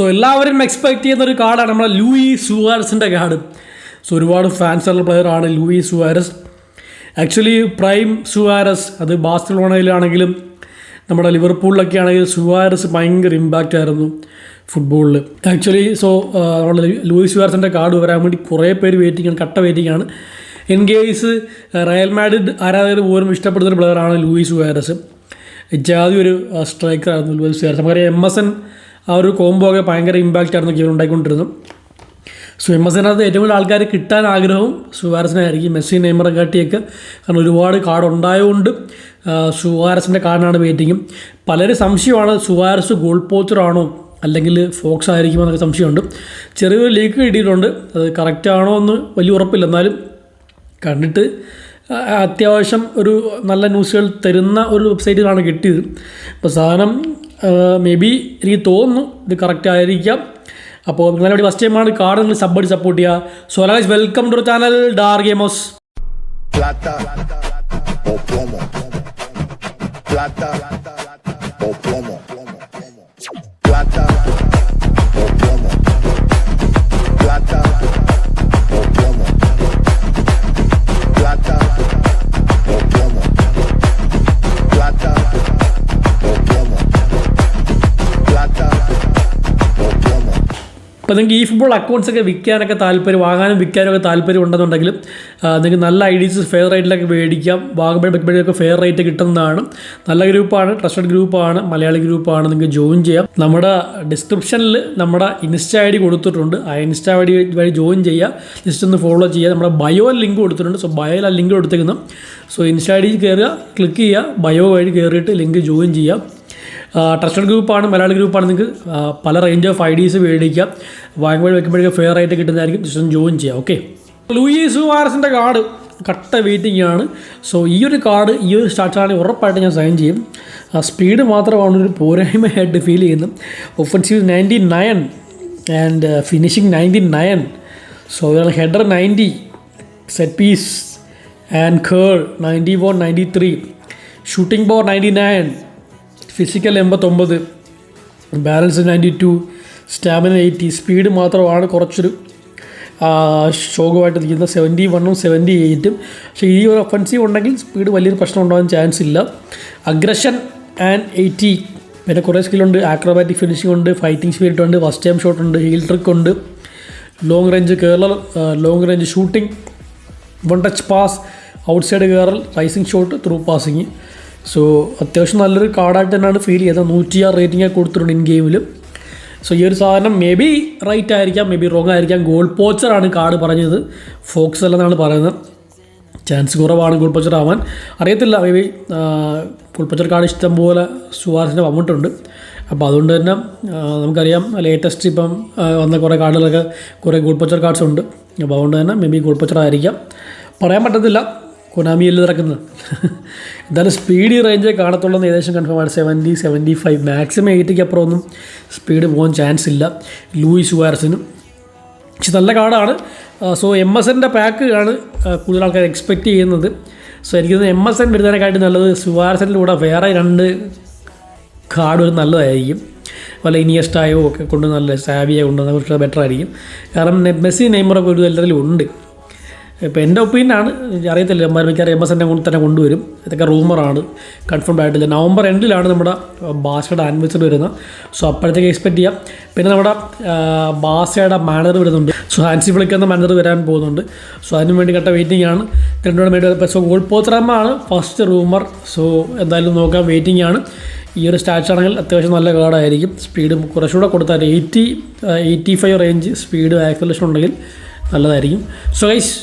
So എല്ലാവരും expect ചെയ്യുന്ന ഒരു കാർഡാണ് നമ്മുടെ ലൂയി സുവാരസിന്റെ കാർഡ് സോ ഒരുപാട് ഫാൻസ് ഉള്ള പ്ലെയറാണ് Luis Suarez. Actually prime Suarez അത് ബാഴ്സലോണയിലാണെങ്കിലും നമ്മുടെ ലിവർപൂളിലൊക്കെ ആണെങ്കിലും സുവാരസ് ഭയങ്കര ഇമ്പാക്റ്റ് ആയിരുന്നു ഫുട്ബോളിൽ ആക്ച്വലി സോ നമ്മുടെ ലൂയി സുവാരസിന്റെ കാർഡ് വരാൻ വേണ്ടി കുറേ പേര് വെയിറ്റിംഗ് ആണ് കട്ട വെയിറ്റിംഗ് ആണ്. ഇൻ കേസ് റയൽ മാഡിഡ് ആരാധകർ പോലും ഇഷ്ടപ്പെടുന്ന ഒരു പ്ലെയറാണ് ലൂയി സുവാരസ്. ജാതി ഒരു സ്ട്രൈക്കറായിരുന്നു ലൂയി സുവാരസ്. നമുക്കറിയാം എം എസ് എൻ ആ ഒരു കോംബോ ഒക്കെ ഭയങ്കര ഇമ്പാക്റ്റ് ആയിരുന്നു ഗെയിം ഉണ്ടായിക്കൊണ്ടിരുന്നു സോ എം എസ് അതിനകത്ത് ഏറ്റവും കൂടുതൽ ആൾക്കാർ കിട്ടാൻ ആഗ്രഹവും സുവാരസിനായിരിക്കും. മെസ്സി നെയ്മറെ കാട്ടിയൊക്കെ. കാരണം ഒരുപാട് കാർഡ് ഉണ്ടായതുകൊണ്ട് സുവാരസിന്റെ കാർഡിനാണ് വെയിറ്റിങ്ങും പലരും സംശയമാണ് സുവാരസ് ഗോൾ പോച്ചറാണോ അല്ലെങ്കിൽ ഫോക്സ് ആയിരിക്കും എന്നൊക്കെ സംശയമുണ്ട്. ചെറിയൊരു ലീക്ക് കിട്ടിയിട്ടുണ്ട്. അത് കറക്റ്റ് ആണോ എന്ന് വലിയ ഉറപ്പില്ല. എന്നാലും കണ്ടിട്ട് അത്യാവശ്യം ഒരു നല്ല ന്യൂസുകൾ തരുന്ന ഒരു വെബ്സൈറ്റിലാണ് കിട്ടിയത്. അപ്പോൾ സാധനം മേ ബി എനിക്ക് തോന്നുന്നു ഇത് കറക്റ്റ് ആയിരിക്കാം അപ്പോൾ നിങ്ങൾ ഫസ്റ്റ് ടൈമാണ് കാർഡ് നിങ്ങൾ സബ് അടി സപ്പോർട്ട് ചെയ്യുക so guys welcome to channel Dar ഗെയിമോസ് plata. Plata. അപ്പോൾ നിങ്ങൾക്ക് ഈ ഫുട്ബോൾ അക്കൗണ്ട്സ് ഒക്കെ വിൽക്കാനൊക്കെ താല്പര്യം വാങ്ങാനും വിൽക്കാനും ഒക്കെ താല്പര്യം ഉണ്ടെന്നുണ്ടെങ്കിൽ നിങ്ങൾക്ക് നല്ല ഐ ഡീസ് ഫെയർ റേറ്റിലൊക്കെ മേടിക്കാം. വാങ്ങുമ്പോഴൊക്കെ ഫെയർ റേറ്റ് കിട്ടുന്നതാണ്. നല്ല ഗ്രൂപ്പാണ് ട്രസ്റ്റഡ് ഗ്രൂപ്പാണ് മലയാളി ഗ്രൂപ്പാണ് നിങ്ങൾക്ക് ജോയിൻ ചെയ്യാം. നമ്മുടെ ഡിസ്ക്രിപ്ഷനിൽ നമ്മുടെ ഇൻസ്റ്റ ഐ ഡി കൊടുത്തിട്ടുണ്ട്. ആ ഇൻസ്റ്റ ഐ ഡി വഴി ജോയിൻ ചെയ്യുക ജസ്റ്റ് ഒന്ന് ഫോളോ ചെയ്യുക നമ്മുടെ ബയോ ലിങ്ക് കൊടുത്തിട്ടുണ്ട്. സോ ബയോയിൽ ആ ലിങ്ക് കൊടുത്തേക്കുന്നു. സോ ഇൻസ്റ്റ ഐ ഡി കയറുക ക്ലിക്ക് ചെയ്യുക ബയോ വഴി കയറിയിട്ട് ലിങ്ക് ജോയിൻ ചെയ്യാം. ട്രസ്റ്റഡ് ഗ്രൂപ്പാണ് മലയാളി ഗ്രൂപ്പാണ് നിങ്ങൾക്ക് പല റേഞ്ച് ഓഫ് ഐ ഡീസ് മേടിക്കാം. വാങ്ങുമ്പോൾ വെക്കുമ്പോഴേക്കും ഫെയർ ആയിട്ട് കിട്ടുന്നതായിരിക്കും. ജസ്റ്റ് ജോയിൻ ചെയ്യാം ഓക്കെ ലൂയിസ് സുവാരസിന്റെ കാർഡ് കട്ട വെയിറ്റിംഗ് ആണ്. സോ ഈ ഒരു കാർഡ് ഈ ഒരു സ്റ്റാർട്ടാണെങ്കിൽ ഉറപ്പായിട്ട് ഞാൻ സൈൻ ചെയ്യും. സ്പീഡ് മാത്രമാണ് ഒരു പോരായ്മയായിട്ട് ഫീൽ ചെയ്യുന്നത്. Offensive ninety nine and finishing ninety nine so header ninety set piece and curl ninety four ninety three shooting power ninety nine physical എൺപത്തൊമ്പത് balance ninety two stamina eighty speed മാത്രമാണ് കുറച്ചൊരു ശോകമായിട്ട് നിൽക്കുന്നത്. Seventy വണ്ണും seventy എയ്റ്റും. പക്ഷേ ഈ ഒരു offensive ഉണ്ടെങ്കിൽ speed വലിയൊരു പ്രശ്നം ഉണ്ടാകാൻ ചാൻസ് ഇല്ല. അഗ്രഷൻ ആൻഡ് എയ്റ്റി പിന്നെ കുറേ സ്കില്ലുണ്ട് ആക്രോബാറ്റിക് ഫിനിഷിംഗ് ഉണ്ട്. ഫൈറ്റിംഗ് സ്പിരിറ്റ് ഉണ്ട്. ഫസ്റ്റ് ടൈം ഷോട്ട് ഉണ്ട്. ഹീൽ ട്രിക്ക് ഉണ്ട്. Long range curler long range shooting one touch pass outside curler rising shot through passing so അത്യാവശ്യം നല്ലൊരു കാർഡായിട്ട് തന്നെയാണ് ഫീൽ ചെയ്തത്. നൂറ്റിയാറ് റേറ്റിംഗ് കൊടുത്തിട്ടുണ്ട് ഇൻ ഗെയിമിൽ സോ ഈ ഒരു സാധനം മേ ബി റൈറ്റ് ആയിരിക്കാം മേ ബി റോങ് ആയിരിക്കാം ഗോൾ പോച്ചറാണ് കാർഡ് പറഞ്ഞത്. ഫോക്സ് അല്ലെന്നാണ് പറയുന്നത്. ചാൻസ് കുറവാണ് ഗോൾ പോച്ചർ ആവാൻ. അറിയത്തില്ല may be goal poacher card ഇഷ്ടം പോലെ സുവാസിന്റെ വന്നിട്ടുണ്ട്. അപ്പോൾ അതുകൊണ്ട് തന്നെ നമുക്കറിയാം ലേറ്റസ്റ്റ് ഇപ്പം വന്ന കുറേ കാർഡുകളൊക്കെ കുറേ ഗോൾ പോച്ചർ കാർഡ്സ് ഉണ്ട്. അപ്പോൾ അതുകൊണ്ട് തന്നെ മേ ബി ഗോൾ പോച്ചർ ആയിരിക്കാം. പറയാൻ പറ്റത്തില്ല. കൊനാമിയിൽ നടക്കുന്നത്? എന്തായാലും സ്പീഡ് റേഞ്ചേ കാണത്തുള്ളൂ ഏകദേശം കൺഫേം ആണ്. സെവന്റി സെവന്റി ഫൈവ് മാക്സിമം എയ്റ്റിക്ക് അപ്പുറം ഒന്നും സ്പീഡ് പോകാൻ ചാൻസ് ഇല്ല. ലൂയിസ് സുവാരസിനും. പക്ഷെ നല്ല കാർഡാണ് സോ എം എസ് എന്റെ പാക്ക് ആണ് കൂടുതൽ ആൾക്കാർ എക്സ്പെക്റ്റ് ചെയ്യുന്നത്. സോ എനിക്ക് എം എസ് എൻ വരുന്നതിനെക്കാട്ടി നല്ലത് സുവാരസിന്റെ കൂടെ വേറെ രണ്ട് കാർഡ് ഒരു നല്ലതായിരിക്കും. വല്ല ഇനിയസ്റ്റായോ ഒക്കെ കൊണ്ട് നല്ല സാവിയോ കൊണ്ടുവന്ന കുറച്ച് ബെറ്റർ ആയിരിക്കും. കാരണം മെസ്സി നെയ്മറൊക്കെ ഒരു എല്ലാത്തിലും ഉണ്ട്. ഇപ്പോൾ എന്റെ ഒപ്പീനിയനാണ് അറിയത്തില്ല മിക്കവാറും എം എസ് എന്നെ തന്നെ കൊണ്ടുവരും. ഇതൊക്കെ റൂമറാണ് കൺഫേംഡ് ആയിട്ടില്ല. നവംബർ എൻഡിലാണ് നമ്മുടെ ബാസയുടെ ആനിവേഴ്സറി വരുന്നത്. സോ അപ്പോഴത്തേക്ക് എക്സ്പെക്ട് ചെയ്യാം. പിന്നെ നമ്മുടെ ബാസയുടെ മാനർ വരുന്നുണ്ട്. സോ ഹാൻസി വിളിക്കുന്ന മാനർ വരാൻ പോകുന്നുണ്ട്. സോ അതിനു വേണ്ടി കട്ട വെയിറ്റിംഗ് ആണ്. രണ്ടുകൂടെ വേണ്ടി സോ ഗോൾ പോത്രമാണ് ഫസ്റ്റ് റൂമർ സോ എന്തായാലും നോക്കാം. വെയിറ്റിംഗ് ആണ്. ഈ ഒരു സ്റ്റാച്ച് ആണെങ്കിൽ അത്യാവശ്യം നല്ല കാർഡായിരിക്കും സ്പീഡ് കുറച്ചുകൂടെ കൊടുത്താൽ eighty eighty five range speed acceleration ഉണ്ടെങ്കിൽ നല്ലതായിരിക്കും. So guys